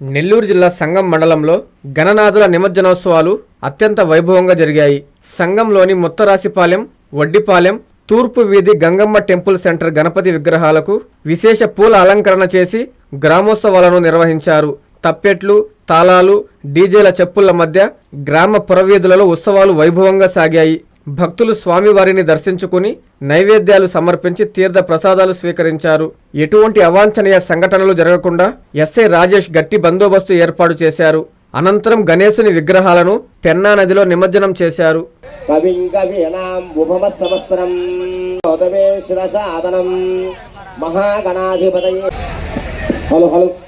నెల్లూరు జిల్లా సంగం మండలంలో గణనాథుల నిమజ్జనోత్సవాలు అత్యంత వైభవంగా జరిగాయి. సంగంలోని ముత్తరాశిపాలెం వడ్డిపాలెం తూర్పు వీధి గంగమ్మ టెంపుల్ సెంటర్ గణపతి విగ్రహాలకు విశేష పూల అలంకరణ చేసి గ్రామోత్సవాలను నిర్వహించారు. తప్పెట్లు తాళాలు డీజేల చెప్పుల మధ్య గ్రామ పురవీధులలో ఉత్సవాలు వైభవంగా సాగాయి. భక్తులు స్వామివారిని దర్శించుకుని నైవేద్యాలు సమర్పించి తీర్థ ప్రసాదాలు స్వీకరించారు. ఎటువంటి అవాంఛనీయ సంఘటనలు జరగకుండా ఎస్ఐ రాజేష్ గట్టి బందోబస్తు ఏర్పాటు చేశారు. అనంతరం గణేశుని విగ్రహాలను పెన్నా నదిలో నిమజ్జనం చేశారు. కవిం hello hello.